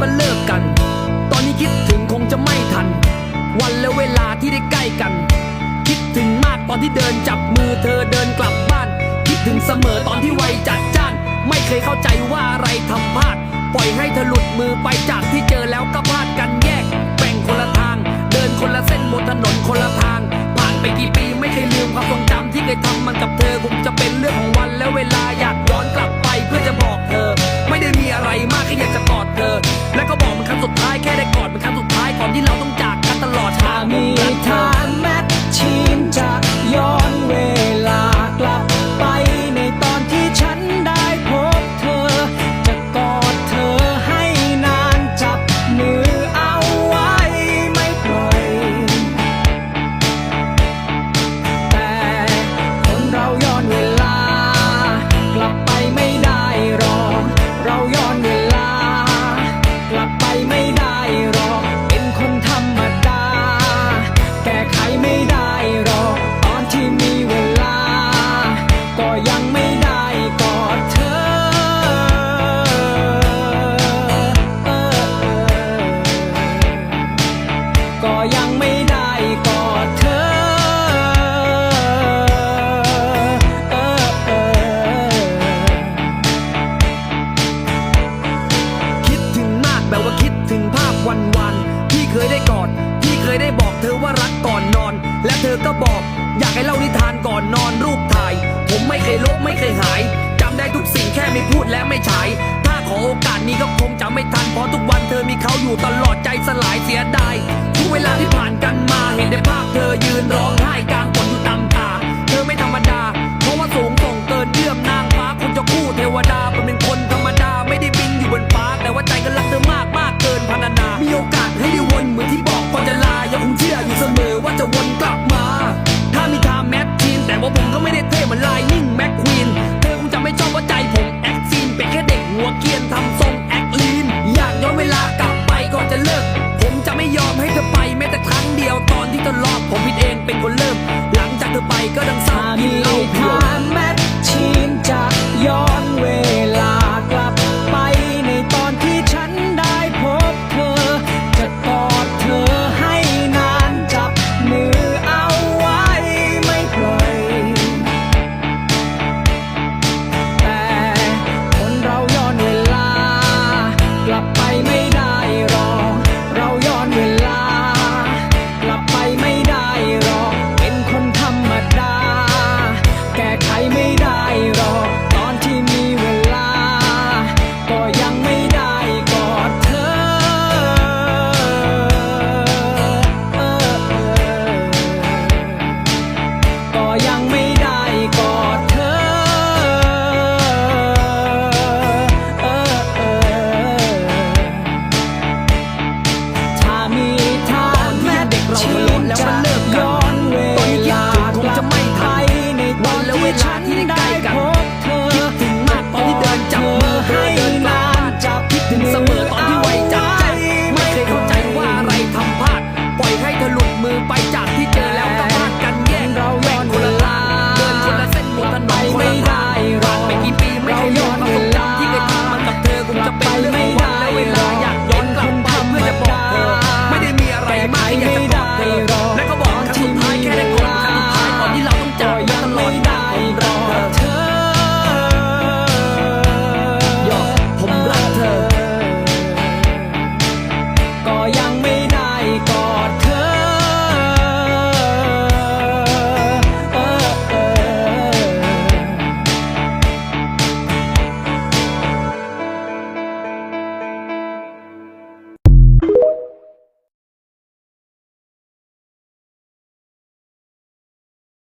ว่าเลิกกัน ตอนนี้คิดถึงคงจะไม่ทัน วันและเวลาที่ได้ใกล้กัน คิดถึงมากตอนที่เดินจับมือเธอเดินกลับบ้าน คิดถึงเสมอตอนที่ไวจัดจ้าน ไม่เคยเข้าใจว่าอะไรทำพลาด ปล่อยให้เธอหลุดมือไปจากที่เจอแล้วก็พลาดกัน ก่อนนอนรูปถ่าย ผมไม่เคยลบไม่เคยหายจำได้ทุกสิ่งแค่ไม่พูดและไม่ใช้ถ้าขอโอกาสนี้ก็คงจะไม่ทันเพราะทุกวันเธอมีเขาอยู่ตลอดใจสลายเสียดายทุกเวลาที่ผ่าน ทำทรงแอคลีน อยากย้อนเวลากลับไปก่อนจะเลิก ผมจะไม่ยอมให้เธอไปแม้แต่ครั้งเดียวตอนที่เธอรอผมผิดเองเป็นคนเริ่ม หลังจากเธอไปก็ดังเศร้ากินเหล้าเพียว แล้วมันเลิกกันตัวลาคงจะไม่ไทันวันและเวลาที่ได้ใกล้กัน